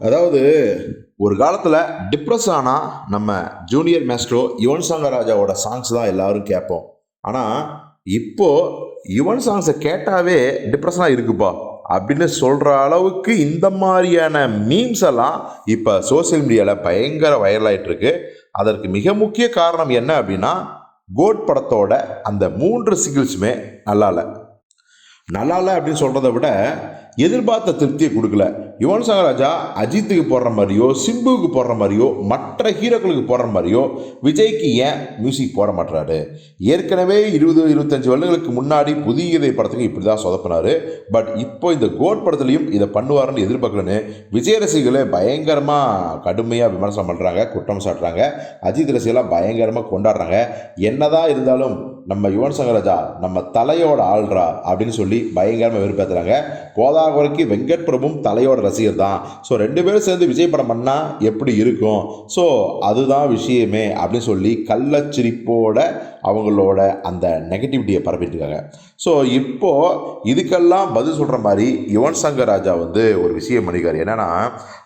அதாவது ஒரு காலத்தில் டிப்ரெஸ் ஆனால் நம்ம ஜூனியர் மேஸ்ட்ரோ யுவன் சங்கர் ராஜாவோட சாங்ஸ் தான் எல்லாரும் கேட்போம். ஆனால் இப்போது யுவன் சாங்ஸை கேட்டாவே டிப்ரெஷனாக இருக்குப்பா. அப்படின்னு சொல்கிற அளவுக்கு இந்த மாதிரியான மீம்ஸ் எல்லாம் இப்போ சோஷியல் மீடியாவில் பயங்கர வைரலாயிட்டு இருக்கு அதற்கு மிக முக்கிய காரணம் என்ன அப்படின்னா கோட் படத்தோட அந்த மூன்று சிங்கிள்ஸுமே நல்லா இல்லை நல்லா இல்லை அப்படின்னு சொல்கிறத விட எதிர்பார்த்த திருப்தியை கொடுக்கல. யுவன் சங்கர் ராஜா அஜித்துக்கு போடுற மாதிரியோ சிம்புவுக்கு போடுற மாதிரியோ மற்ற ஹீரோக்களுக்கு போடுற மாதிரியோ விஜய்க்கு ஏன் மியூசிக் போட மாட்டுறாரு ஏற்கனவே இருபது இருபத்தஞ்சு வருடங்களுக்கு முன்னாடி புதிய இதை படத்துக்கு இப்படி தான் சொதப்பினார். பட் இப்போ இந்த கோட் படத்துலையும் இதை பண்ணுவாருன்னு எதிர்பார்க்கலன்னு விஜய் ரசிகர்களை பயங்கரமாக கடுமையாக விமர்சனம் பண்ணுறாங்க குற்றம் சாட்டுறாங்க. அஜித் ரசிகர்லாம் பயங்கரமாக கொண்டாடுறாங்க. என்னதான் இருந்தாலும் நம்ம யுவன் சங்கர் ராஜா நம்ம தலையோட ஆள்றா அப்படின்னு சொல்லி பயங்கரமாக வெறுப்பேற்றுறாங்க கோதாவரிக்கு வெங்கட் பிரபும் தலையோட ரசிகர் தான். ஸோ ரெண்டு பேரும் சேர்ந்து விஜய் படம் பண்ணால் எப்படி இருக்கும்? ஸோ அதுதான் விஷயமே அப்படின்னு சொல்லி கள்ளச்சிரிப்போட அவங்களோட அந்த நெகட்டிவிட்டியை பரப்பிட்டு இருக்காங்க. ஸோ இப்போது இதுக்கெல்லாம் பதில் சொல்கிற மாதிரி யுவன் சங்கர் ராஜா வந்து ஒரு விஷயம் பண்ணிக்கார் என்னென்னா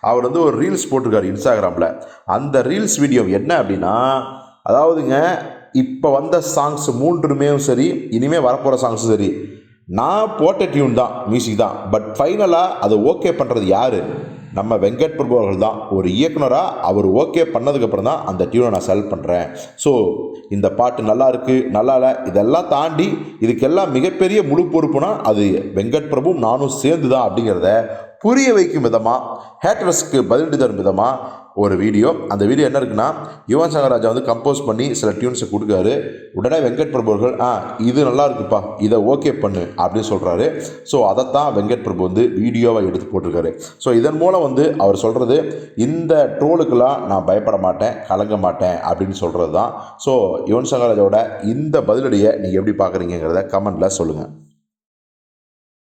அவர் வந்து ஒரு ரீல்ஸ் போட்டிருக்காரு இன்ஸ்டாகிராமில் அந்த ரீல்ஸ் வீடியோ என்ன அப்படின்னா அதாவதுங்க இப்போ வந்த சாங்ஸ் மூன்றுமே சரி இனிமேல் வரப்போகிற சாங்ஸும் சரி. நான் போட்ட டியூன் தான் மியூசிக் தான். பட் ஃபைனலாக அதை ஓகே பண்ணுறது யார்? நம்ம வெங்கட் பிரபு அவர்கள் தான். ஒரு இயக்குனராக அவர் ஓகே பண்ணதுக்கப்புறம் தான் அந்த டியூனை நான் செலக்ட் பண்ணுறேன் ஸோ இந்த பாட்டு நல்லா இருக்குது நல்லா இல்லை இதெல்லாம் தாண்டி இதுக்கெல்லாம் மிகப்பெரிய முழு பொறுப்புனா அது வெங்கட் பிரபுவும் நானும் சேர்ந்து தான் அப்படிங்கிறத புரிய வைக்கும் விதமாக ஹேட்டர்ஸ்க்கு பதிலடி தரும் விதமாக ஒரு வீடியோ. அந்த வீடியோ என்ன இருக்குன்னா யுவன் சங்கர் ராஜா வந்து கம்போஸ் பண்ணி சில டியூன்ஸை கொடுக்காரு. உடனே வெங்கட் பிரபு அவர்கள் ஆ இது நல்லா இருக்குப்பா இதை ஓகே பண்ணு அப்படின்னு சொல்கிறாரு ஸோ அதைத்தான் வெங்கட் பிரபு வந்து வீடியோவை எடுத்து போட்டிருக்காரு. ஸோ இதன் மூலம் வந்து அவர் சொல்கிறது இந்த ட்ரோலுக்கெல்லாம் நான் பயப்பட மாட்டேன் கலங்க மாட்டேன் அப்படின்னு சொல்கிறது தான் ஸோ யுவன் சங்கர் ராஜாவோட இந்த பதிலடியை நீங்கள் எப்படி பார்க்குறீங்கிறத கமெண்ட்டில் சொல்லுங்கள்